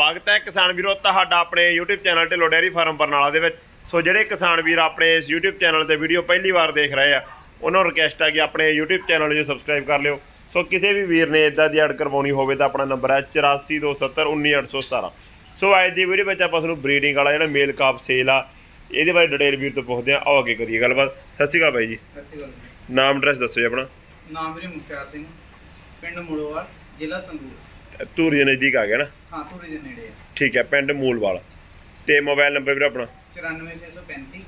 ਸਵਾਗਤ ਹੈ ਕਿਸਾਨ ਵੀਰੋ ਤੁਹਾਡਾ ਆਪਣੇ YouTube channel Dhillon dairy farm Barnala ਦੇ ਵਿੱਚ। ਸੋ ਜਿਹੜੇ ਕਿਸਾਨ ਵੀਰ ਆਪਣੇ ਇਸ YouTube ਚੈਨਲ ਤੇ ਵੀਡੀਓ ਪਹਿਲੀ ਵਾਰ ਦੇਖ ਰਹੇ ਆ ਉਹਨਾਂ ਨੂੰ ਰਿਕਵੈਸਟ ਹੈ ਕਿ ਆਪਣੇ YouTube ਚੈਨਲ ਨੂੰ ਸਬਸਕ੍ਰਾਈਬ ਕਰ ਲਿਓ। ਸੋ ਕਿਸੇ ਵੀ ਵੀਰ ਨੇ ਇਦਾਂ ਦੀ ਐਡ ਕਰਵਾਉਣੀ ਹੋਵੇ ਤਾਂ ਆਪਣਾ ਨੰਬਰ ਹੈ 8427191817 ਸੋ ਅੱਜ ਦੀ ਵੀਡੀਓ ਵਿੱਚ ਆਪਾਂ ਤੁਹਾਨੂੰ ਬਰੀਡਿੰਗ ਵਾਲਾ ਜਿਹੜਾ ਮੇਲ ਕਾਪ ਸੇਲ ਆ ਇਹਦੇ ਬਾਰੇ ਡਿਟੇਲ ਵੀਰ ਤੋਂ ਪੁੱਛਦੇ ਆ। ਆਓ ਅੱਗੇ ਕਰੀਏ ਗੱਲਬਾਤ। ਸਤਿ ਸ਼੍ਰੀ ਅਕਾਲ ਬਾਈ ਜੀ। ਸਤਿ ਸ਼੍ਰੀ ਅਕਾਲ ਜੀ। ਨਾਮ ਐਡਰੈਸ ਦੱਸੋ ਜੀ ਆਪਣਾ। ਨਾਮ ਵੀਰੇ ਮੁਖਤਿਆਰ ਸਿੰਘ ਪਿੰਡ ਮੁੜੋਵਾਲ ਜ਼ਿਲ੍ਹਾ ਸੰਗਰੂਰ। ਧੂਰੀ ਦੇ ਨਜ਼ਦੀਕ ਆ ਗਿਆ ਨਾ? ਹਾਂ ਧੂਰੀ ਦੇ ਨੇੜੇ ਆ। ਠੀਕ ਹੈ ਪਿੰਡ ਮੂਲਵਾਲ। ਤੇ ਮੋਬਾਈਲ ਨੰਬਰ ਵੀਰ ਆਪਣਾ? 94635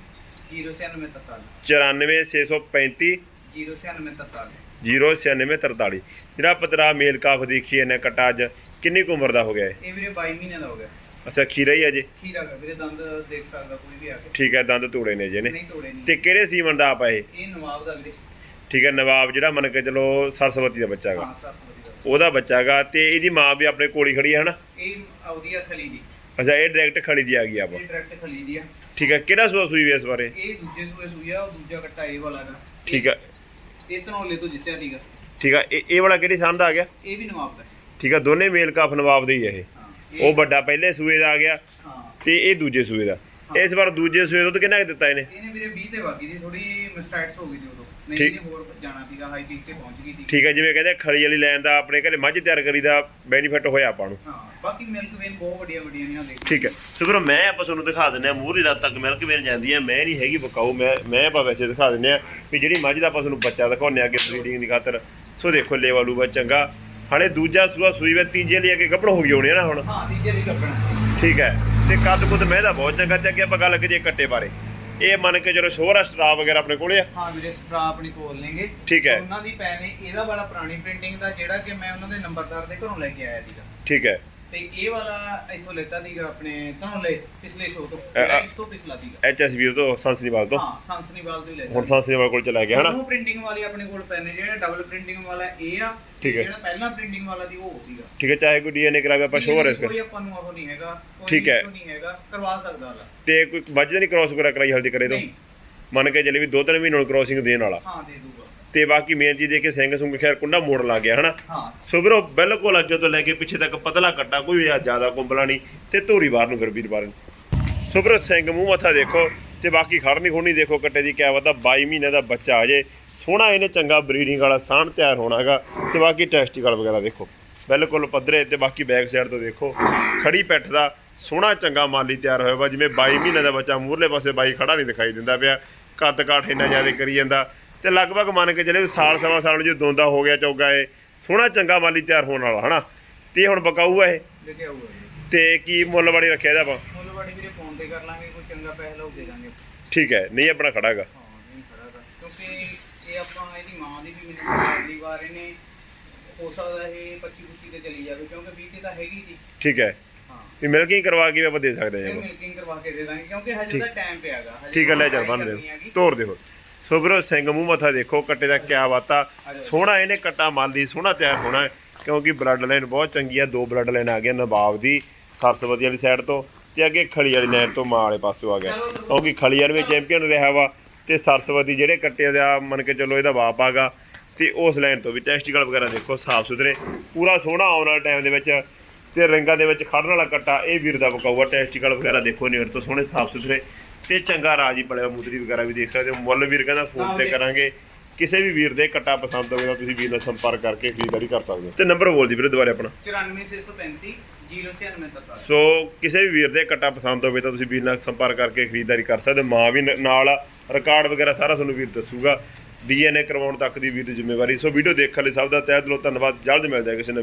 09643 94635 09643 09643 ਜਿਹੜਾ ਪਤਰਾ ਮੇਲ ਕਾਫ ਦੇਖੀ ਇਹਨੇ ਕਟਾ ਅੱਜ ਕਿੰਨੀ ਕੁ ਉਮਰ ਦਾ ਹੋ ਗਿਆ ਹੈ ਇਹ ਵੀਰੇ 22 ਮਹੀਨੇ ਦਾ ਹੋ ਗਿਆ। ਅੱਛਾ ਖੀਰਾ ਹੀ ਅਜੇ ਖੀਰਾ ਦਾ ਵੀਰੇ ਦੰਦ ਦੇਖ ਸਕਦਾ ਕੋਈ ਵੀ ਆ ਕੇ। ਠੀਕ ਹੈ ਦੰਦ ਤੋੜੇ ਨੇ ਜੇ ਨੇ। ਨਹੀਂ ਤੋੜੇ ਨਹੀਂ। ਤੇ ਕਿਹੜੇ ਸੀਮਨ ਦਾ ਆਪ ਇਹ? ਇਹ ਨਵਾਬ ਦਾ ਵੀਰੇ। ਠੀਕ ਹੈ ਨਵਾਬ ਜਿਹੜਾ ਮੰਨ ਕੇ ਚਲੋ ਸਰਸਵਤੀ ਦਾ ਬੱਚਾ ਹੈਗਾ। ਹਾਂ ਸਰਸਵਤੀ ਉਹਦਾ ਬੱਚਾ ਹੈਗਾ ਤੇ ਇਹਦੀ ਮਾਂ ਵੀ ਆਪਣੇ ਕੋਲ ਹੀ ਖੜੀ ਹੈ ਹਨਾ? ਇਹ ਆਉਦੀ ਆ ਖਲੀ ਦੀ। ਅੱਛਾ ਇਹ ਡਾਇਰੈਕਟ ਖੜੀ ਦੀ ਆ ਗਈ ਆਪ। ਇਹ ਡਾਇਰੈਕਟ ਖਲੀ ਦੀ ਆ। ਠੀਕ ਹੈ ਕਿਹੜਾ ਸੂਆ ਸੂਈ ਵੀ ਇਸ ਬਾਰੇ? ਇਹ ਦੂਜੇ ਸੂਏ ਸੂਈ ਆ ਉਹ ਦੂਜਾ ਕੱਟਾ ਇਹ ਵਾਲਾ ਦਾ ਠੀਕ ਹੈ ਇਹ ਧਨੌਲੇ ਤੋਂ ਜਿੱਤਿਆ ਸੀਗਾ। ਠੀਕ ਹੈ ਇਹ ਇਹ ਵਾਲਾ ਕਿਹੜੀ ਸੰਨ ਦਾ ਆ ਗਿਆ? ਇਹ ਵੀ ਨਵਾਬ ਦਾ। ਠੀਕ ਹੈ ਦੋਨੇ ਮੇਲ ਕਾਫ ਨਵਾਬ ਦੇ ਹੀ ਆ ਇਹ। ਹਾਂ ਉਹ ਵੱਡਾ ਪਹਿਲੇ ਸੂਏ ਦਾ ਆ ਗਿਆ ਹਾਂ। ਤੇ ਇਹ ਦੂਜੇ ਸੂਏ ਦਾ। ਇਸ ਵਾਰ ਦੂਜੇ ਸੂਏ ਦੁੱਧ ਕਿੰਨਾ ਕੁ ਦਿੱਤਾ ਇਹਨੇ? ਇਹਨੇ ਵੀਰੇ 20 ਤੇ ਵਾਗੀ ਦੀ ਥੋੜੀ ਮਿਸਟੈਕਸ ਹੋ ਗਈ ਸੀ ਉਦੋਂ। ਨਹੀਂ ਠੀਕ। ਇਹਨੇ ਹੋਰ ਜਾਣਾ ਸੀਗਾ ਹਾਈ ਪੀਕ ਤੇ ਪਹੁੰਚ ਗਈ ਸੀ। ਠੀਕ ਹੈ ਜਿਵੇਂ ਕਹਿੰਦੇ ਖਲੀ ਵਾਲੀ ਲੈਣ ਦਾ ਆਪਣੇ ਘਰੇ ਮੱਝ ਤਿਆਰ ਕਰੀ ਦਾ ਬੈਨੀਫਿਟ ਹੋਇਆ ਆਪਾਂ ਨੂੰ। ਹਾਂ ਬਾਕੀ ਮਿਲਕ ਵੇਨ ਬਹੁਤ ਵੱਡੀਆਂ ਵੱਡੀਆਂ ਨੇ ਆ ਦੇਖ। ਠੀਕ ਹੈ ਸੋ ਫਿਰ ਮੈਂ ਆਪਾਂ ਤੁਹਾਨੂੰ ਦਿਖਾ ਦਿੰਦੇ ਆ ਮੂਹਰੀ ਦਾ ਤੱਕ ਮਿਲਕ ਵੇਨ ਜਾਂਦੀ ਹੈ ਮੈਂ ਨਹੀਂ ਹੈਗੀ ਬਕਾਊ ਮੈਂ ਮੈਂ ਆਪਾਂ ਵੈਸੇ ਦਿਖਾ ਦਿੰਦੇ ਆ ਵੀ ਜਿਹੜੀ ਮੱਝ ਦਾ ਆਪਾਂ ਤੁਹਾਨੂੰ ਬੱਚਾ ਦਿਖਾਉਂਦੇ ਆ ਅੱਗੇ ਬਰੀਡਿੰਗ ਦੀ ਖਾਤਰ। ਸੋ ਦੇਖੋ ਲੇਵਾ ਲੂਵਾ ਚੰਗਾ। ਹਾਲੇ ਦੂਜਾ ਸੂਆ ਸੂਈ ਵੇ ਤੀਜੇ ਲਈ ਅੱਗੇ ਗੱਭਣ ਹੋ ਗਈ ਹੋਣੀ ਹੈ ਨਾ ਹੁਣ? ਹਾਂ ਤੀਜੇ ਦੀ ਕੱਪਣਾ ਠੀਕ ਹੈ ਤੇ ਕੱਦ ਕੁੱਦ ਮੈਂ ਦਾ ਬਹੁਤ ਚੰਗਾ ਤੇ ਅੱਗੇ ਆਪਾਂ ਗੱਲ ਕਰੀਏ ਕੱਟੇ ਬਾਰੇ। ਇਹ ਮੰਨ ਕੇ ਚਲੋ ਸ਼ੋਰ ਆ ਸਟਰਾ ਵਗੈਰਾ ਆਪਣੇ ਕੋਲੇ ਆ। ਹਾਂ ਵੀਰੇ ਸਟਰਾ ਆਪਣੀ ਤੋਲ ਲੈਂਗੇ ਠੀਕ ਹੈ। ਉਹਨਾਂ ਦੀ ਪੈ ਨੇ ਇਹਦਾ ਵਾਲਾ ਪੁਰਾਣੀ ਪ੍ਰਿੰਟਿੰਗ ਦਾ ਜਿਹੜਾ ਕਿ ਮੈਂ ਉਹਨਾਂ ਦੇ ਨੰਬਰਦਾਰ ਦੇ ਘਰੋਂ ਲੈ ਕੇ ਆਇਆ ਸੀਗਾ। ਠੀਕ ਹੈ। ਤੇ ਇਹ ਵਾਲਾ ਇੱਥੋਂ ਲੈਤਾ ਸੀਗਾ ਆਪਣੇ ਘਰੋਂ ਲੈ ਪਿਛਲੇ ਸ਼ੋਅ ਤੋਂ। ਜਿਹੜਾ ਇਸ ਤੋਂ ਪਿਛਲਾ ਸੀਗਾ। ਐਚਐਸਬੀ ਤੋਂ ਸੰਸਨੀਵਾਲ ਤੋਂ? ਹਾਂ ਸੰਸਨੀਵਾਲ ਤੋਂ ਹੀ ਲੈਤਾ। ਹੁਣ ਸੰਸਨੀਵਾਲ ਕੋਲ ਚਲਾ ਗਿਆ ਹਨਾ? ਉਹ ਪ੍ਰਿੰਟਿੰਗ ਵਾਲੀ ਆਪਣੇ ਕੋਲ ਪੈਨ ਨੇ ਜਿਹੜਾ ਡਬਲ ਪ੍ਰਿੰਟਿੰਗ ਵਾਲਾ ਇਹ ਆ ਠੀਕ ਹੈ। ਜਿਹੜਾ ਪਹਿਲਾਂ ਪ੍ਰਿੰਟਿੰਗ ਵਾਲਾ ਸੀ ਉਹ ਸੀਗਾ। ਠੀਕ ਹੈ ਚਾਹੇ ਕੋਈ ਡੀਐਨਏ ਕਰਾਵੇ ਆਪਾਂ ਸ਼ੋਰ ਇਸ ਕੋਈ ਆਪਾਂ ਨੂੰ ਉਹ ਨਹੀਂ ਹੈਗਾ ਕੋਈ ਠੀਕ ਹੈ। issue ਨਹੀਂ ਹੈਗਾ ਕਰਵਾ ਸਕਦਾ ਵਾਲਾ ਤੇ ਕੋਈ ਮੱਝ ਦਾ ਨਹੀਂ ਕ੍ਰਾਸ ਵਗੈਰਾ ਕਰਾਈ ਹਲਦੀ ਕਰੇ ਤੋਂ? ਨਹੀਂ। ਮੰਨ ਕੇ ਚੱਲੇ ਵੀ ਦੋ ਤਿੰਨ ਮਹੀਨੇ ਨੂੰ ਕ੍ਰਾਸਿੰਗ ਦੇਣ ਵਾਲਾ। ਹਾਂ ਦੇ ਦੂਗਾ। ਤੇ ਬਾਕੀ ਮੇਨ ਚੀਜ਼ ਇਹ ਕਿ ਸਿੰਘ ਸੁੰਗ ਖੈਰ ਕੁੰਡਾ ਮੋੜ ਲੱਗ ਗਿਆ ਹਨਾ? ਹਾਂ। ਸੋ ਵੀਰੋ ਬਿਲਕੁਲ ਅੱਗੇ ਤੋਂ ਲੈ ਕੇ ਪਿੱਛੇ ਤੱਕ ਪਤਲਾ ਕੱਟਾ ਕੋਈ ਜ਼ਿਆਦਾ ਕੁੰਬਲਾ ਨਹੀਂ ਤੇ ਧੂਰੀ ਬਾਹਰ ਨੂੰ ਫਿਰ ਵੀਰ ਬਾਹਰ ਨੂੰ। ਸੋ ਵੀਰੋ ਸਿੰਘ ਮੂੰਹ ਮੱਥਾ ਦੇਖੋ ਤੇ ਬਾਕੀ ਖੜਨੀ ਖੋਣੀ ਦੇਖੋ ਕੱਟੇ ਦੀ ਕਿਆ ਵਤਾ 22 ਮਹੀਨੇ ਦਾ ਬੱਚਾ ਆ ਜੇ। ਸੋਹਣਾ ਇਹਨੇ ਚੰਗਾ ਬਰੀਡਿੰਗ ਵਾਲਾ ਸਾਣ ਤਿਆਰ ਹੋਣਾਗਾ ਤੇ ਬਾਕੀ ਟੈਸਟੀਕਲ ਵਗੈਰਾ ਦੇਖੋ। ਬਿਲਕੁਲ ਪੱਧਰੇ ਤੇ ਬਾਕੀ ਬੈਕ ਸਾਈਡ ਤੋਂ ਦੇਖੋ। ਖੜੀ ਪੈਠ ਦਾ ਸੋਹਣਾ ਚੰਗਾ ਮਾਲੀ ਤਿਆਰ ਹੋਇਆ ਵਾ ਜਿਵੇਂ 22 ਮਹੀਨੇ ਦਾ ਬੱਚਾ ਮੂਹਰਲੇ ਪਾਸੇ ਬਾਈ ਖੜਾ ਨਹੀਂ ਦਿਖਾਈ ਦਿੰਦਾ ਪਿਆ। ਕੱਦ ਕਾਠ ਇੰਨਾ ਜ਼ਿਆਦਾ ਕਰੀ ਜਾਂਦਾ। ਤੇ ਲਗਭਗ ਮੰਨ ਕੇ ਚੱਲੇ ਵੀ ਸਾਲ ਸਵਾ ਸਾਲ ਨੂੰ ਜੋ ਦੋਂਦਾ ਹੋ ਗਿਆ ਚੌਗਾ ਇਹ ਸੋਹਣਾ ਚੰਗਾ ਮਾਲੀ ਤਿਆਰ ਹੋਣ ਵਾਲਾ ਹਨਾ? ਤੇ ਹੁਣ ਬਕਾਊ ਆ ਇਹ? ਤੇ ਕੀ ਮੁੱਲ ਵਾਲੀ ਰੱਖਿਆ ਇਹਦਾ ਆਪਾਂ? ਮੁੱਲਵਾੜੀ ਵੀਰੇ ਫੋਨ ਤੇ ਕਰ ਲਾਂਗੇ ਕੋਈ ਚੰਗਾ ਪੈਸਾ ਲਾਉ ਦੇ ਦਾਂਗੇ। ਠੀਕ ਹੈ ਨਹੀਂ ਆਪਣਾ ਹਾਂ ਨਹੀਂ ਖੜਾ ਗਾ। ਕਿਉਂਕਿ ਇਹ ਆਪਾਂ ਇਹਦੀ ਮਾਂ ਦੀ ਵੀ ਮੈਨੂੰ ਅਗਲੀ ਵਾਰ ਇਹਨੇ ਹੋ ਸਕਦਾ ਇਹ 25 25 ਤੇ ਚਲੀ ਜਾਵੇ ਕਿਉਂਕਿ 20 ਤੇ ਤਾਂ ਹੈਗੀ ਜੀ। ਠੀਕ ਹੈ। ਹਾਂ। ਵੀ ਮਿਲਕਿੰਗ ਕਰਵਾ ਕੇ ਵੀ ਆਪਾਂ ਦੇ ਸਕਦੇ ਹਾਂ ਮਿਲਕਿੰਗ ਕਰਵਾ ਕੇ ਦੇ ਦਾਂਗੇ ਕਿਉਂਕਿ ਹਜੇ ਤਾਂ ਟਾਈਮ ਪਿਆਗਾ ਠੀਕ ਹੈ ਲੈ ਚੱਲ ਬੰਨ ਦੇ ਤੋੜ ਦਿਓ। ਸੋ ਵੀਰੋ ਸਿੰਘ ਮੂੰਹ ਮੱਥਾ ਦੇਖੋ ਕੱਟੇ ਦਾ ਕਿਆ ਬਾਤਾ ਸੋਹਣਾ ਇਹਨੇ ਕੱਟਾ ਮੰਨਦੀ ਸੋਹਣਾ ਤਿਆਰ ਹੋਣਾ ਕਿਉਂਕਿ ਬਲੱਡ ਲਾਈਨ ਬਹੁਤ ਚੰਗੀ ਆ ਦੋ ਬਲੱਡ ਲਾਈਨ ਆ ਗਈਆਂ ਨਵਾਬ ਦੀ ਸਰਸਵਤੀ ਵਾਲੀ ਸਾਈਡ ਤੋਂ ਤੇ ਅੱਗੇ ਖਲੀ ਵਾਲੀ ਲਾਈਨ ਤੋਂ ਮਾਂ ਵਾਲੇ ਪਾਸੋਂ ਆ ਗਿਆ। ਕਿਉਂਕਿ ਖਲੀ ਵਾਲੀ ਵੀ ਚੈਂਪੀਅਨ ਰਿਹਾ ਵਾ ਤੇ ਸਰਸਵਤੀ ਜਿਹੜੇ ਕੱਟੇ ਦਾ ਮੰਨ ਕੇ ਚੱਲੋ ਇਹਦਾ ਬਾਪ ਆਗਾ ਤੇ ਉਸ ਲਾਈਨ ਤੋਂ ਵੀ ਟੈਸਟੀਕਲ ਵਗੈਰਾ ਦੇਖੋ ਸਾਫ਼ ਸੁਥਰੇ ਪੂਰਾ ਸੋਹਣਾ ਆਉਣ ਵਾਲੇ ਟਾਈਮ ਦੇ ਵਿੱਚ ਤੇ ਰਿੰਗਾਂ ਦੇ ਵਿੱਚ ਖੜਨ ਵਾਲਾ ਕੱਟਾ ਇਹ ਵੀਰ ਦਾ ਬਕਾਊਆ ਟੈਸਟੀਕਲ ਵਗੈਰਾ ਦੇਖੋ ਨੇੜ ਤੋਂ ਸੋਹਣੇ ਸਾਫ਼ ਸੁਥਰੇ। ਤੇ ਚੰਗਾ ਰਾਜੀ ਪੜਿਆ ਮੁਦਰੀ ਵਗੈਰਾ ਵੀ ਦੇਖ ਸਕਦੇ ਹੋ। ਮੁੱਲ ਵੀਰ ਕਹਿੰਦਾ ਫੋਨ ਤੇ ਕਰਾਂਗੇ। ਕਿਸੇ ਵੀ ਵੀਰ ਦੇ ਕੱਟਾ ਪਸੰਦ ਹੋਵੇ ਤਾਂ ਤੁਸੀਂ ਵੀਰ ਨਾਲ ਸੰਪਰਕ ਕਰਕੇ ਖਰੀਦਦਾਰੀ ਕਰ ਸਕਦੇ ਹੋ। ਤੇ ਨੰਬਰ ਬੋਲ ਦੀ ਵੀਰੇ ਦੁਬਾਰੇ ਆਪਣਾ। 94635 09643 ਸੋ ਕਿਸੇ ਵੀ ਵੀਰ ਦੇ ਕੱਟਾ ਪਸੰਦ ਹੋਵੇ ਤਾਂ ਤੁਸੀਂ ਵੀਰ ਨਾਲ ਸੰਪਰਕ ਕਰਕੇ ਖਰੀਦਦਾਰੀ ਕਰ ਸਕਦੇ ਹੋ। ਮਾਂ ਵੀ ਨਾਲ ਰਿਕਾਰਡ ਵਗੈਰਾ ਸਾਰਾ ਤੁਹਾਨੂੰ ਵੀਰ ਦੱਸੂਗਾ। ਡੀਐਨਏ ਕਰਵਾਉਣ ਤੱਕ ਦੀ ਵੀਰ ਦੀ ਜ਼ਿੰਮੇਵਾਰੀ। ਸੋ ਵੀਡੀਓ ਦੇਖਣ ਲਈ ਸਭ ਦਾ ਤਹਿ ਦਿਲੋਂ ਧੰਨਵਾਦ। ਜਲਦ ਮਿਲਦੇ ਹਾਂ ਕਿਸੇ ਨਵੀਂ